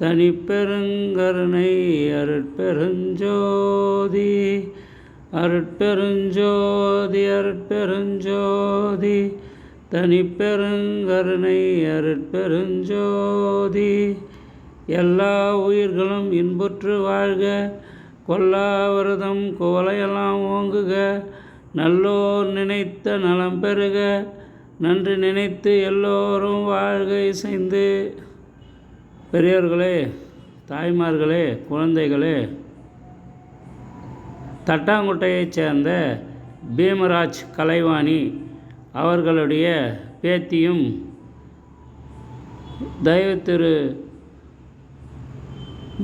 தனிப்பெருங்கருணை அருட்பெருஞ்சோதி அருட்பெருஞ்சோதி அருட்பெருஞ்சோதி தனிப்பெருங்கருணை அருட்பெருஞ்சோதி. எல்லா உயிர்களும் இன்புற்று வாழ்க கொல்லாவிரதம் குவலையெல்லாம் ஓங்குக நல்லோர் நினைத்த நலம் பெறுக நன்றி நினைத்து எல்லோரும் வாழ்க இசைந்து. பெரியோர்களே தாய்மார்களே குழந்தைகளே தட்டாங்குட்டையைச் சேர்ந்த பீமராஜ் கலைவாணி அவர்களுடைய பேத்தியும் தயவு திரு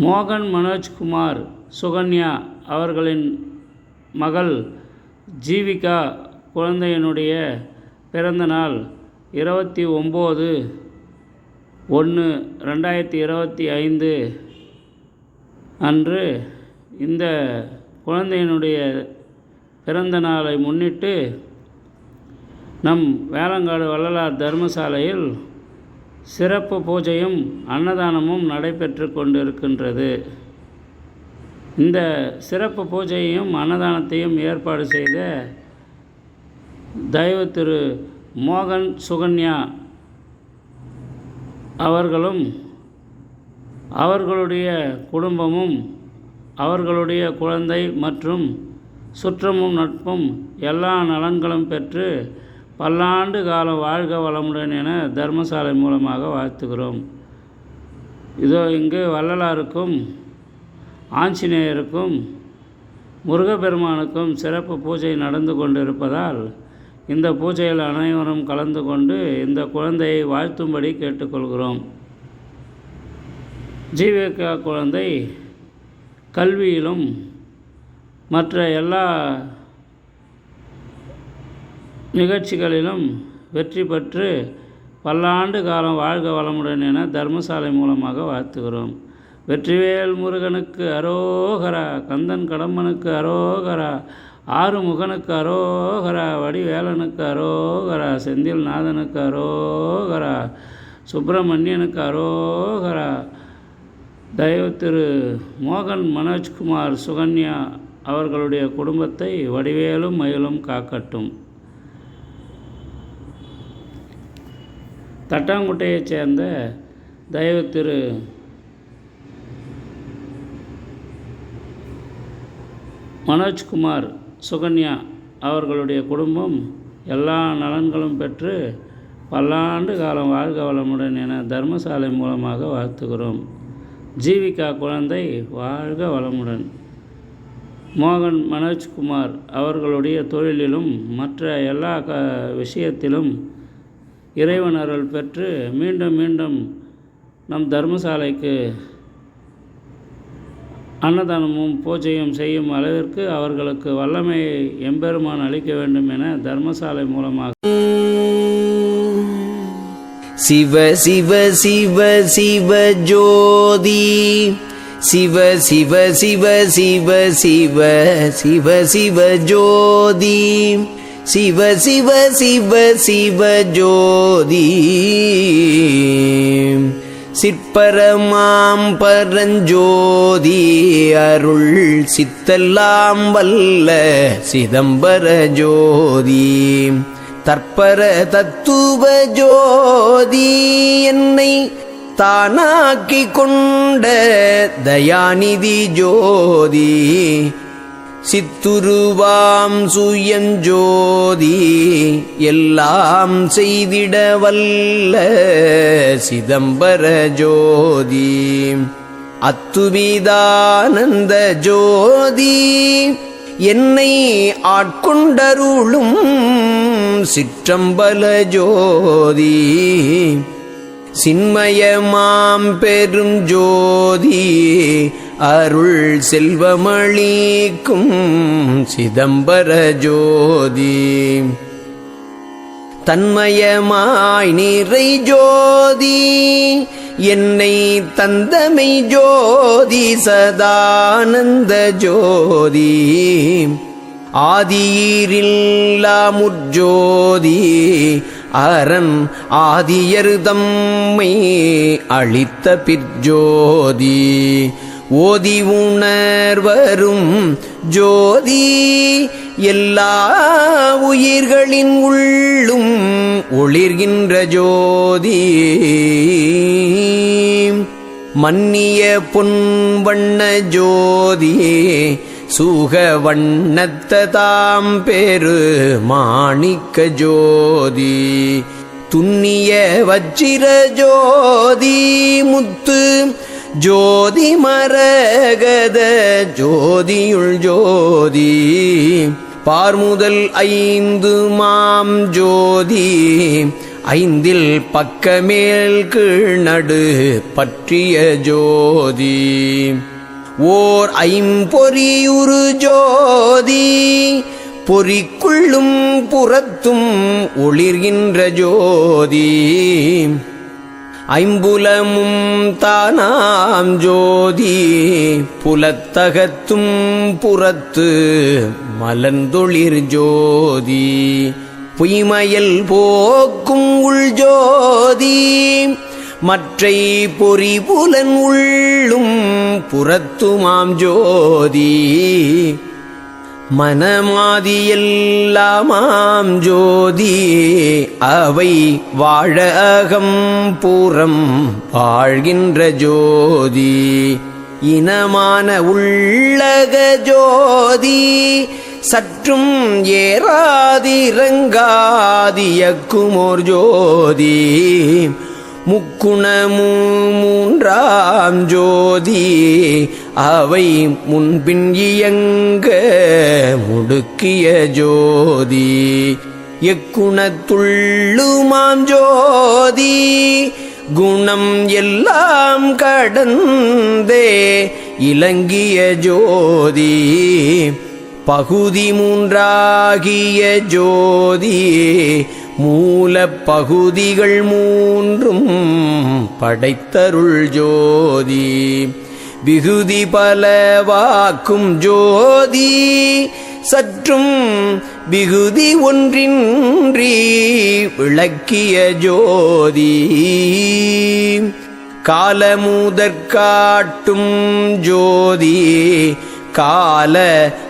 மோகன் மனோஜ்குமார் சுகன்யா அவர்களின் மகள் ஜீவிகா குழந்தையினுடைய பிறந்தநாள் இருபத்தி ஒம்பது ஒன்று ரெண்டாயிரத்தி இருபத்தி ஐந்து அன்று இந்த குழந்தையினுடைய பிறந்த நாளை முன்னிட்டு நம் வேளங்காடு வள்ளலார் தர்மசாலையில் சிறப்பு பூஜையும் அன்னதானமும் நடைபெற்று கொண்டிருக்கின்றது. இந்த சிறப்பு பூஜையையும் அன்னதானத்தையும் ஏற்பாடு செய்த தயவு திரு மோகன் சுகன்யா அவர்களும் அவர்களுடைய குடும்பமும் அவர்களுடைய குழந்தை மற்றும் சுற்றமும் நட்பும் எல்லா நலன்களும் பெற்று பல்லாண்டு காலம் வாழ்க வளமுடன் என தர்மசாலை மூலமாக வாழ்த்துகிறோம். இதோ இங்கு வள்ளலாருக்கும் ஆஞ்சநேயருக்கும் முருகப்பெருமானுக்கும் சிறப்பு பூஜை நடந்து கொண்டிருப்பதால் இந்த பூஜையில் அனைவரும் கலந்து கொண்டு இந்த குழந்தையை வாழ்த்தும்படி கேட்டுக்கொள்கிறோம். ஜீவிகா குழந்தை கல்வியிலும் மற்ற எல்லா நிகழ்ச்சிகளிலும் வெற்றி பெற்று பல்லாண்டு காலம் வாழ்க வளமுடன் என தர்மசாலை மூலமாக வாழ்த்துகிறோம். வெற்றிவேல் முருகனுக்கு அரோகரா கந்தன் கடம்பனுக்கு அரோகரா ஆறுமுகனுக்கு அரோகரா வடிவேலனுக்கு அரோகரா செந்தில் நாதனுக்கு அரோகரா சுப்பிரமணியனுக்கு அரோகரா தயவு திரு மோகன் மனோஜ்குமார் சுகன்யா அவர்களுடைய குடும்பத்தை வடிவேலும் மயிலும் காக்கட்டும். தட்டாங்குட்டையைச் சேர்ந்த தயவு திரு மனோஜ்குமார் சுகன்யா அவர்களுடைய குடும்பம் எல்லா நலன்களும் பெற்று பல்லாண்டு காலம் வாழ்க வளமுடன் என தர்மசாலை மூலமாக வாழ்த்துகிறோம். ஜீவிகா குழந்தை வாழ்க வளமுடன். மோகன் மனோஜ்குமார் அவர்களுடைய தொழிலிலும் மற்ற எல்லா க விஷயத்திலும் இறைவன் அருள் பெற்று மீண்டும் மீண்டும் நம் தர்மசாலைக்கு அன்னதானமும் பூஜையும் செய்யும் அளவிற்கு அவர்களுக்கு வல்லமையை எம்பெருமான் அளிக்க வேண்டும் என தர்மசாலை மூலமாக. சிவ சிவ சிவ சிவ ஜோதி. சிவ சிவ சிவ சிவ சிவ சிவ சிவ ஜோதி. சிவ சிவ சிவ சிவ ஜோதி. சிற்பரமாம் பரஞ்சோதி அருள் சித்தெல்லாம் வல்ல சிதம்பர ஜோதி. தற்பர தத்துவ ஜோதி என்னை தானாக்கி கொண்ட தயாநிதி ஜோதி. சித்துருவாம் சுயஞ்சோதி எல்லாம் செய்திட வல்ல சிதம்பர ஜோதி. அத்துவிதானந்த ஜோதி என்னை ஆட்கொண்டருளும் சிற்றம்பல ஜோதி. சின்மயமாம் பெரும் ஜோதி அருள் செல்வமளிக்கும் சிதம்பர ஜோதி. தன்மயமாய் நிறை ஜோதி என்னை தந்தமை ஜோதி சதானந்த ஜோதி. ஆதியீரில்லாமுர்ஜோதி அரண் ஆதியருதம்மை அளித்த பிற்ஜோதி. ஓதி உணர்வரும் ஜோதி எல்லா உயிர்களின் உள்ளும் ஒளிர்கின்ற ஜோதி. மன்னிய பொன்வண்ண ஜோதி சுக வண்ணத்ததாம் பெரு மாணிக்க ஜோதி. துண்ணிய வச்சிர ஜோதி முத்து ஜோதி மரகத ஜோதியுள் ஜோதி. பார்முதல் ஐந்து மாம் ஜோதி. ஐந்தில் பக்கமேல் கீழ்நடு பற்றிய ஜோதி. ஓர் ஐம்பொறியுரு ஜோதி. பொறிக்குள்ளும் புறத்தும் ஒளிர்கின்ற ஜோதி. ஐம்புலமும் தானாம் ஜோதி புலத்தகத்தும் புறத்து மலந்தொளிர் ஜோதி. பொய்மையல் போக்கும் உள் ஜோதி மற்றை பொறி புலன் உள்ளும் புறத்துமாம் ஜோதி. மனமாதியெல்லாமாம் ஜோதி அவை வாழ அகம் பூரம் வாழ்கின்ற ஜோதி இனமான உள்ளக ஜோதி சற்றும் ஏறாதிரங்காதியக்குமோர் ஜோதி முக்குணமும் மூன்றாம் ஜோதி அவை முன்பின் இயங்க முடுக்கிய ஜோதி. எக்குணத்துள்ளுமாம் ஜோதி குணம் எல்லாம் கடந்தே இலங்கிய ஜோதி பகுதி மூன்றாகிய ஜோதி மூல பகுதிகள் மூன்றும் படைத்தருள் ஜோதி. விகுதி பல வாக்கும் ஜோதி சற்றும் விகுதி ஒன்றின்றி விளக்கிய ஜோதி. காலமுதற்காட்டும் ஜோதி கால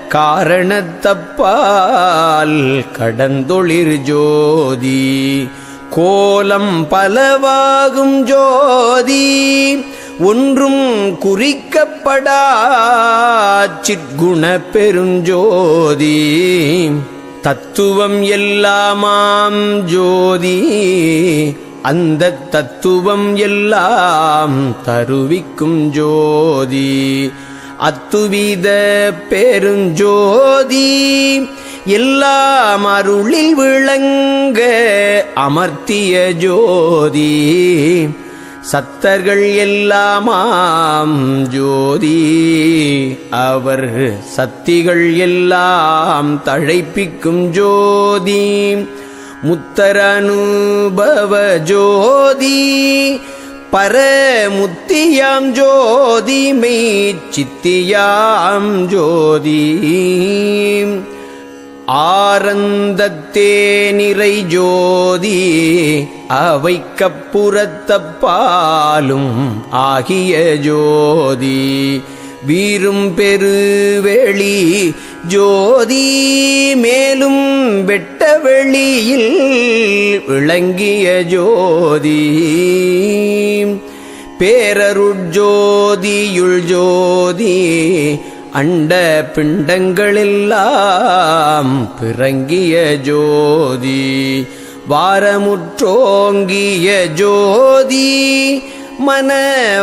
காரணத்தப்பால் கடந்தொளிர் ஜோதி. கோலம் பலவாகும் ஜோதி ஒன்றும் குறிக்கப்படா சிற்குண பெருஞ்சோதி. தத்துவம் எல்லாமாம் ஜோதி. அந்த தத்துவம் எல்லாம் தருவிக்கும் ஜோதி. அத்துவித பெருஞ்சோதி எல்லாம் அருளில் விளங்க அமர்த்திய ஜோதி. சத்தர்கள் எல்லாமாம் ஜோதி. அவர் சத்திகள் எல்லாம் தழைப்பிக்கும் ஜோதி. முத்தரனுபவ ஜோதி. பரமுத்தியாம் ஜோதி. மெய் சித்தியாம் ஜோதி. ஆரந்தத்தே நிறை ஜோதி அவை கப்புறத்தப்பாலும் ஆகிய ஜோதி. வீரும் பெருவெளி ஜோதி மேலும் வெட்ட வெளியில் விளங்கிய ஜோதி. பேரருட்ஜோதியுள் ஜோதி அண்ட பிண்டங்களெல்லாம் பிறங்கிய ஜோதி வாரமுற்றோங்கிய ஜோதி மன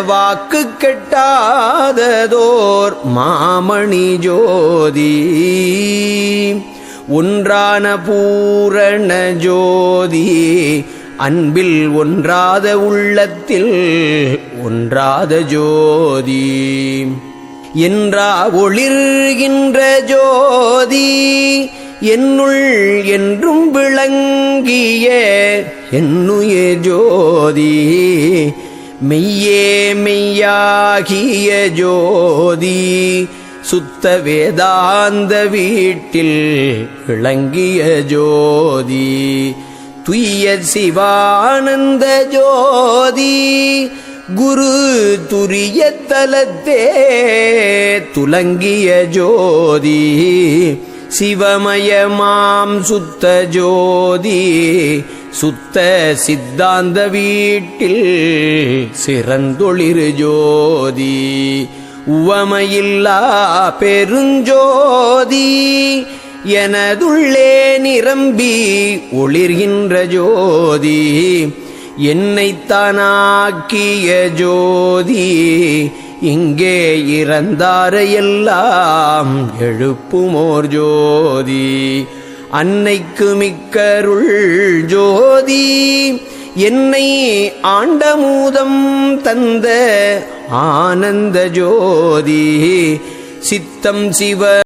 வாக்கு கெட்டாததோர் மாமணி ஜோதி ஒன்றான பூரண ஜோதி அன்பில் ஒன்றாத உள்ளத்தில் ஒன்றாத ஜோதி. என்றா ஒளிர்கின்ற ஜோதி என்னுள் என்றும் விளங்கிய என்னுய ஜோதி மெய்யே மெய்யாகிய ஜோதி சுத்த வேதாந்த வீட்டில் விளங்கிய ஜோதி துய்ய சிவானந்த ஜோதி குரு துரிய தலத்தே துலங்கிய ஜோதி சிவமயமாம் சுத்த ஜோதி சுத்த சித்தாந்த வீட்டில் சிறந்தொளிரு ஜோதி உவமையில்லா பெருஞ்சோதி எனதுள்ளே நிரம்பி ஒளிர்கின்ற ஜோதி என்னைத்தானாக்கிய ஜோதி இங்கே இறந்தாரையெல்லாம் எழுப்புமோர் ஜோதி. அன்னைக்கு மிக்கருள் ஜோதி என்னை ஆண்டமூதம் தந்த ஆனந்த ஜோதி. சித்தம் சிவ